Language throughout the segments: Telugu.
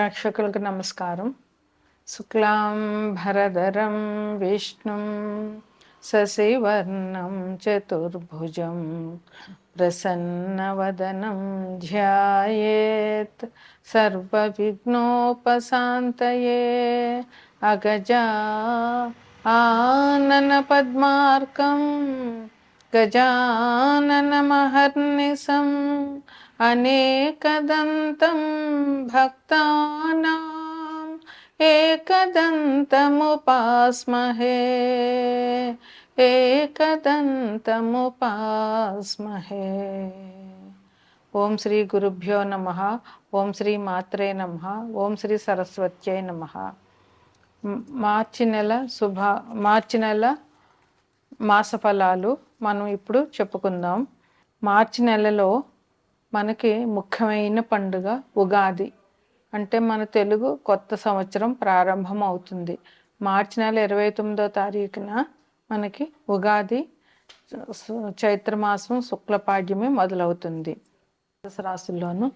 ప్రేక్షకులకు నమస్కారం. శుక్లాం భరధరం విష్ణుం సశివర్ణం చతుర్భుజం ప్రసన్నవదనం ధ్యాయేత్ సర్వవిఘ్నోపశాంతయే అగజా ఆనన పద్మార్కం గజాననమహర్నిశం అనేకదంతం భక్తానాం ఏకదంతముపాస్మహే ఏకదంతముపాస్మహే. ఓం శ్రీ గురుభ్యో నమ ఓం శ్రీ మాత్రే నమ ఓం శ్రీ సరస్వత్యై నమ. మార్చి నెల శుభ మార్చి నెల మాస ఫలాలు మనం ఇప్పుడు చెప్పుకుందాం. మార్చి నెలలో మనకి ముఖ్యమైన పండుగ ఉగాది. అంటే మన తెలుగు కొత్త సంవత్సరం ప్రారంభం అవుతుంది మార్చి నెల ఇరవై తొమ్మిదో తారీఖున మనకి ఉగాది చైత్రమాసం శుక్లపాడ్యమే మొదలవుతుంది. రాశుల్లోనూ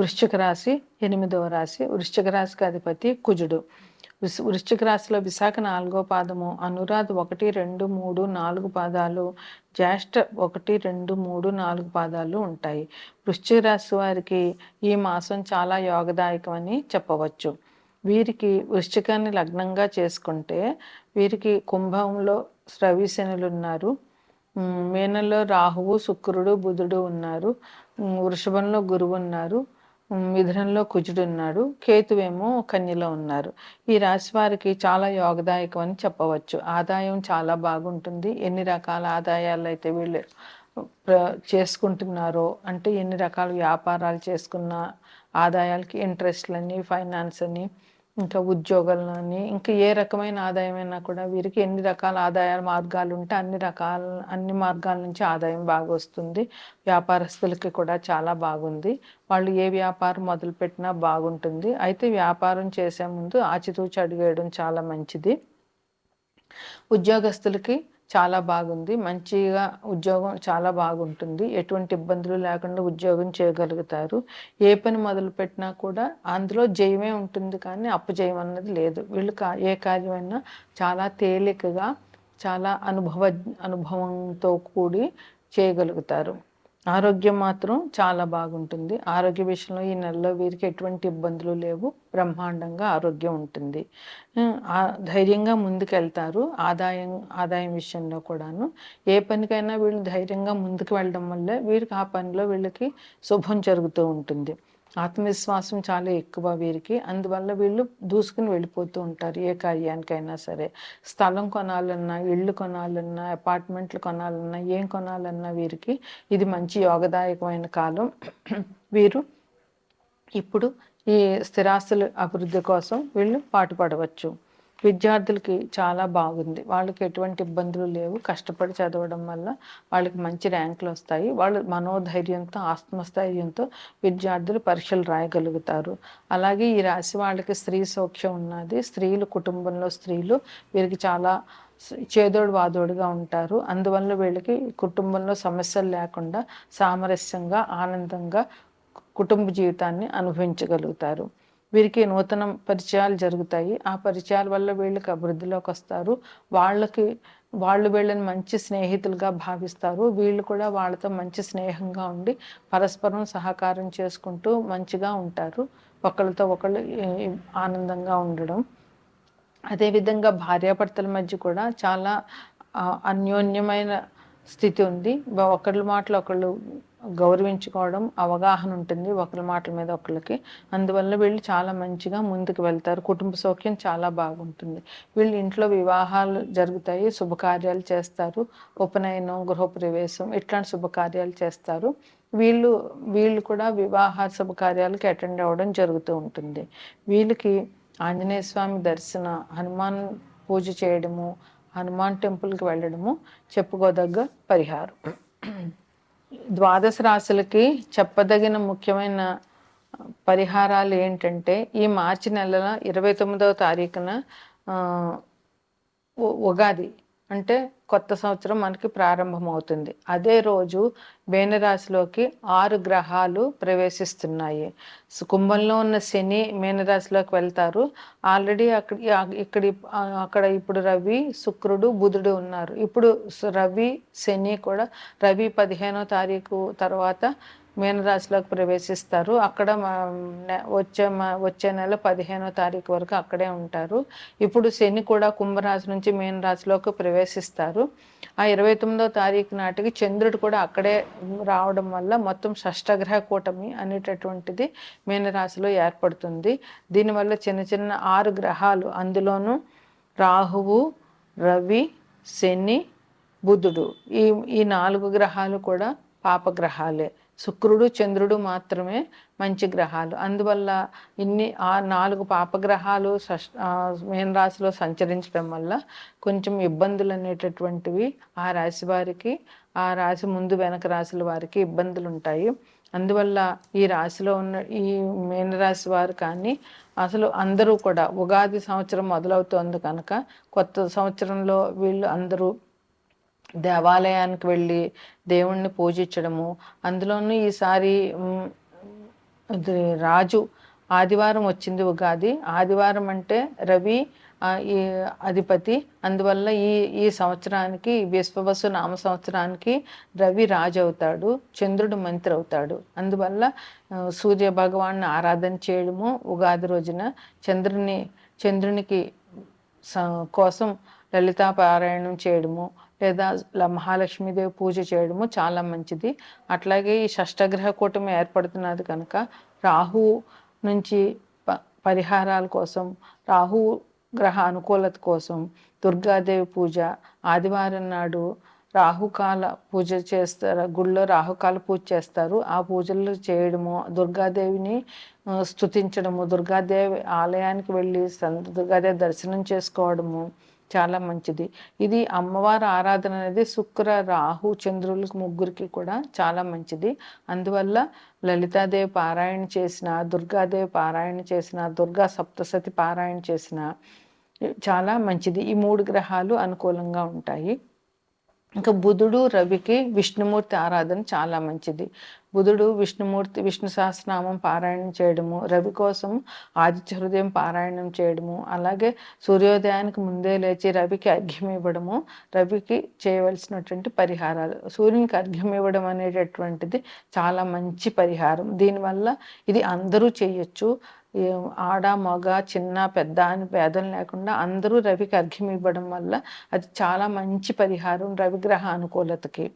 వృశ్చిక రాశి ఎనిమిదవ రాశి. వృశ్చిక రాశికి అధిపతి కుజుడు. వృశ్చిక రాశిలో విశాఖ నాలుగో పాదము అనురాధ ఒకటి రెండు మూడు నాలుగు పాదాలు జ్యేష్ఠ ఒకటి రెండు మూడు నాలుగు పాదాలు ఉంటాయి. వృశ్చిక రాశి వారికి ఈ మాసం చాలా యోగదాయకమని చెప్పవచ్చు. వీరికి వృశ్చికాన్ని లగ్నంగా చేసుకుంటే వీరికి కుంభంలో రవిశనులు ఉన్నారు. మీనంలో రాహువు శుక్రుడు బుధుడు ఉన్నారు. వృషభంలో గురువు ఉన్నారు. మిథునంలో కుజుడు ఉన్నాడు కేతువేమో కన్యలో ఉన్నారు. ఈ రాశి వారికి చాలా యోగదాయకం అని చెప్పవచ్చు. ఆదాయం చాలా బాగుంటుంది. ఎన్ని రకాల ఆదాయాలు అయితే వీళ్ళు చేసుకుంటున్నారో అంటే ఎన్ని రకాల వ్యాపారాలు చేసుకున్న ఆదాయాలకి ఇంట్రెస్ట్లని ఫైనాన్స్ అని ఇంకా ఉద్యోగాలని ఇంకా ఏ రకమైన ఆదాయమైనా కూడా వీరికి ఎన్ని రకాల ఆదాయ మార్గాలు ఉంటే అన్ని రకాల అన్ని మార్గాల నుంచి ఆదాయం బాగా వస్తుంది. వ్యాపారస్తులకి కూడా చాలా బాగుంది. వాళ్ళు ఏ వ్యాపారం మొదలుపెట్టినా బాగుంటుంది. అయితే వ్యాపారం చేసే ముందు ఆచితూచి అడిగేయడం చాలా మంచిది. ఉద్యోగస్తులకి చాలా బాగుంది. మంచిగా ఉద్యోగం చాలా బాగుంటుంది. ఎటువంటి ఇబ్బందులు లేకుండా ఉద్యోగం చేయగలుగుతారు. ఏ పని మొదలు పెట్టినా కూడా అందులో జయమే ఉంటుంది కానీ అప్పజయం అన్నది లేదు. వీళ్ళు కా ఏ కార్యమైనా చాలా తేలికగా చాలా అనుభవ అనుభవంతో కూడి చేయగలుగుతారు. ఆరోగ్యం మాత్రం చాలా బాగుంటుంది. ఆరోగ్య విషయంలో ఈ నెలలో వీరికి ఎటువంటి ఇబ్బందులు లేవు. బ్రహ్మాండంగా ఆరోగ్యం ఉంటుంది. ధైర్యంగా ముందుకెళ్తారు. ఆదాయం ఆదాయం విషయంలో కూడాను. ఏ పనికైనా వీళ్ళు ధైర్యంగా ముందుకు వెళ్ళడం వల్ల వీరికి ఆ పనిలో వీళ్ళకి శుభం జరుగుతూ ఉంటుంది. ఆత్మవిశ్వాసం చాలా ఎక్కువ వీరికి. అందువల్ల వీళ్ళు దూసుకుని వెళ్ళిపోతూ ఉంటారు ఏ కార్యానికైనా సరే. స్థలం కొనాలన్నా ఇళ్ళు కొనాలన్నా అపార్ట్మెంట్లు కొనాలన్నా ఏం కొనాలన్నా వీరికి ఇది మంచి యోగదాయకమైన కాలం. వీరు ఇప్పుడు ఈ స్థిరాస్తుల అభివృద్ధి కోసం వీళ్ళు పాటుపడవచ్చు. విద్యార్థులకి చాలా బాగుంది. వాళ్ళకి ఎటువంటి ఇబ్బందులు లేవు. కష్టపడి చదవడం వల్ల వాళ్ళకి మంచి ర్యాంకులు వస్తాయి. వాళ్ళు మనోధైర్యంతో ఆత్మస్థైర్యంతో విద్యార్థులు పరీక్షలు రాయగలుగుతారు. అలాగే ఈ రాశి వాళ్ళకి స్త్రీ సౌఖ్యం ఉన్నది. స్త్రీలు కుటుంబంలో స్త్రీలు వీరికి చాలా చేదోడు వాదోడుగా ఉంటారు. అందువల్ల వీళ్ళకి కుటుంబంలో సమస్యలు లేకుండా సామరస్యంగా ఆనందంగా కుటుంబ జీవితాన్ని అనుభవించగలుగుతారు. వీరికి నూతన పరిచయాలు జరుగుతాయి. ఆ పరిచయాల వల్ల వీళ్ళకి అభివృద్ధిలోకి వస్తారు. వాళ్ళకి వాళ్ళు వీళ్ళని మంచి స్నేహితులుగా భావిస్తారు. వీళ్ళు కూడా వాళ్ళతో మంచి స్నేహంగా ఉండి పరస్పరం సహకారం చేసుకుంటూ మంచిగా ఉంటారు. ఒకళ్ళతో ఒకళ్ళు ఆనందంగా ఉండడం. అదేవిధంగా భార్యాభర్తల మధ్య కూడా చాలా అన్యోన్యమైన స్థితి ఉంది. ఒకళ్ళ మాటలు ఒకళ్ళు గౌరవించుకోవడం అవగాహన ఉంటుంది ఒకరి మాటల మీద ఒకరికి అందువల్ల వీళ్ళు చాలా మంచిగా ముందుకు వెళ్తారు. కుటుంబ సౌఖ్యం చాలా బాగుంటుంది. వీళ్ళు ఇంట్లో వివాహాలు జరుగుతాయి శుభకార్యాలు చేస్తారు ఉపనయనం గృహప్రవేశం ఇట్లాంటి శుభకార్యాలు చేస్తారు. వీళ్ళు వీళ్ళు కూడా వివాహ శుభకార్యాలకి అటెండ్ అవ్వడం జరుగుతూ ఉంటుంది. వీళ్ళకి ఆంజనేయ స్వామి దర్శన హనుమాన్ పూజ చేయడము హనుమాన్ టెంపుల్కి వెళ్ళడము చెప్పుకోదగ్గ పరిహారం. ద్వాదశ రాశులకి చెప్పదగిన ముఖ్యమైన పరిహారాలు ఏంటంటే ఈ మార్చి నెలలో ఇరవై తొమ్మిదవ తారీఖున ఉగాది. అంటే కొత్త సంవత్సరం మనకి ప్రారంభమవుతుంది. అదే రోజు మీనరాశిలోకి ఆరు గ్రహాలు ప్రవేశిస్తున్నాయి. కుంభంలో ఉన్న శని మీనరాశిలోకి వెళ్తారు. ఆల్రెడీ అక్కడ ఇక్కడ అక్కడ ఇప్పుడు రవి శుక్రుడు బుధుడు ఉన్నారు. ఇప్పుడు రవి శని కూడా రవి పదిహేనో తారీఖు తర్వాత మీనరాశిలోకి ప్రవేశిస్తారు. అక్కడ వచ్చే వచ్చే నెల పదిహేనో తారీఖు వరకు అక్కడే ఉంటారు. ఇప్పుడు శని కూడా కుంభరాశి నుంచి మీనరాశిలోకి ప్రవేశిస్తారు. ఆ ఇరవై తొమ్మిదో తారీఖు నాటికి చంద్రుడు కూడా అక్కడే రావడం వల్ల మొత్తం షష్టగ్రహ కూటమి అనేటటువంటిది మీనరాశిలో ఏర్పడుతుంది. దీనివల్ల చిన్న చిన్న ఆరు గ్రహాలు అందులోనూ రాహువు రవి శని బుధుడు ఈ ఈ నాలుగు గ్రహాలు కూడా పాపగ్రహాలే శుక్రుడు చంద్రుడు మాత్రమే మంచి గ్రహాలు. అందువల్ల ఇన్ని ఆ నాలుగు పాపగ్రహాలు మేన రాశిలో సంచరించడం వల్ల కొంచెం ఇబ్బందులు అనేటటువంటివి ఆ రాశి వారికి ఆ రాశి ముందు వెనక రాశుల వారికి ఇబ్బందులు ఉంటాయి అందువల్ల ఈ రాశిలో ఉన్న ఈ మీనరాశి వారు కానీ అసలు అందరూ కూడా ఉగాది సంవత్సరం మొదలవుతోంది కనుక కొత్త సంవత్సరంలో వీళ్ళు అందరూ దేవాలయానికి వెళ్ళి దేవుణ్ణి పూజించడము. అందులోనూ ఈసారి రాజు ఆదివారం వచ్చింది ఉగాది. ఆదివారం అంటే రవి ఈ అధిపతి. అందువల్ల ఈ ఈ సంవత్సరానికి విశ్వవసు నామ సంవత్సరానికి రవి రాజు అవుతాడు చంద్రుడు మంత్రి అవుతాడు అందువల్ల సూర్య భగవాన్ని ఆరాధన చేయడము ఉగాది రోజున చంద్రుని చంద్రునికి కోసం లలితా పారాయణం చేయడము లేదా మహాలక్ష్మీదేవి పూజ చేయడము చాలా మంచిది. అట్లాగే ఈ షష్టగ్రహ కూటమి ఏర్పడుతున్నది కనుక రాహు నుంచి ప పరిహారాల కోసం రాహు గ్రహ అనుకూలత కోసం దుర్గాదేవి పూజ ఆదివారం నాడు రాహుకాల పూజ చేస్తారు గుళ్ళో రాహుకాల పూజ చేస్తారు. ఆ పూజలు చేయడము దుర్గాదేవిని స్థుతించడము దుర్గాదేవి ఆలయానికి వెళ్ళి దుర్గాదేవి దర్శనం చేసుకోవడము చాలా మంచిది. ఇది అమ్మవారి ఆరాధన అనేది శుక్ర రాహు చంద్రులకు ముగ్గురికి కూడా చాలా మంచిది. అందువల్ల లలితాదేవి పారాయణ చేసిన దుర్గాదేవి పారాయణ చేసిన దుర్గా సప్తసతి పారాయణ చేసిన చాలా మంచిది. ఈ మూడు గ్రహాలు అనుకూలంగా ఉంటాయి. ఇంకా బుధుడు రవికి విష్ణుమూర్తి ఆరాధన చాలా మంచిది. బుధుడు విష్ణుమూర్తి విష్ణు సహస్రనామం పారాయణం చేయడము రవి కోసం ఆదిత్య హృదయం పారాయణం చేయడము అలాగే సూర్యోదయానికి ముందే లేచి రవికి అర్ఘ్యం ఇవ్వడము రవికి చేయవలసినటువంటి పరిహారాలు. సూర్యునికి అర్ఘ్యం ఇవ్వడం అనేటటువంటిది చాలా మంచి పరిహారం. దీనివల్ల ఇది అందరూ చేయొచ్చు. ఆడ మగ చిన్న పెద్ద అని భేదం లేకుండా అందరూ రవికి అర్ఘ్యం ఇవ్వడం వల్ల అది చాలా మంచి పరిహారం రవిగ్రహ అనుకూలతకి.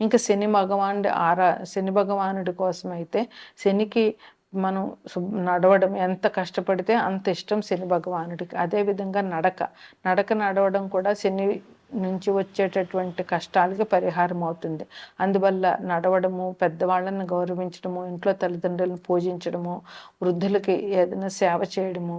ఇంకా శని భగవానుడి ఆరా శని భగవానుడి కోసం అయితే శనికి మనం నడవడం ఎంత కష్టపడితే అంత ఇష్టం శని భగవానుడికి. అదేవిధంగా నడక. నడక నడవడం కూడా శని నుంచి వచ్చేటటువంటి కష్టాలకి పరిహారం అవుతుంది. అందువల్ల నడవడము పెద్దవాళ్ళని గౌరవించడము ఇంట్లో తల్లిదండ్రులను పూజించడము వృద్ధులకి ఏదైనా సేవ చేయడము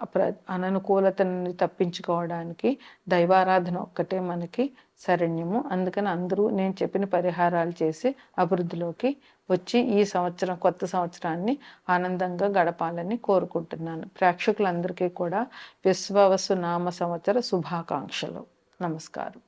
ప్ర అననుకూలతని తప్పించుకోవడానికి దైవారాధన ఒక్కటే మనకి శరణ్యము. అందుకని అందరూ నేను చెప్పిన పరిహారాలు చేసి అభివృద్ధిలోకి వచ్చి ఈ సంవత్సరం కొత్త సంవత్సరాన్ని ఆనందంగా గడపాలని కోరుకుంటున్నాను. ప్రేక్షకులందరికీ కూడా విశ్వవసు నామ సంవత్సర శుభాకాంక్షలు. నమస్కారం.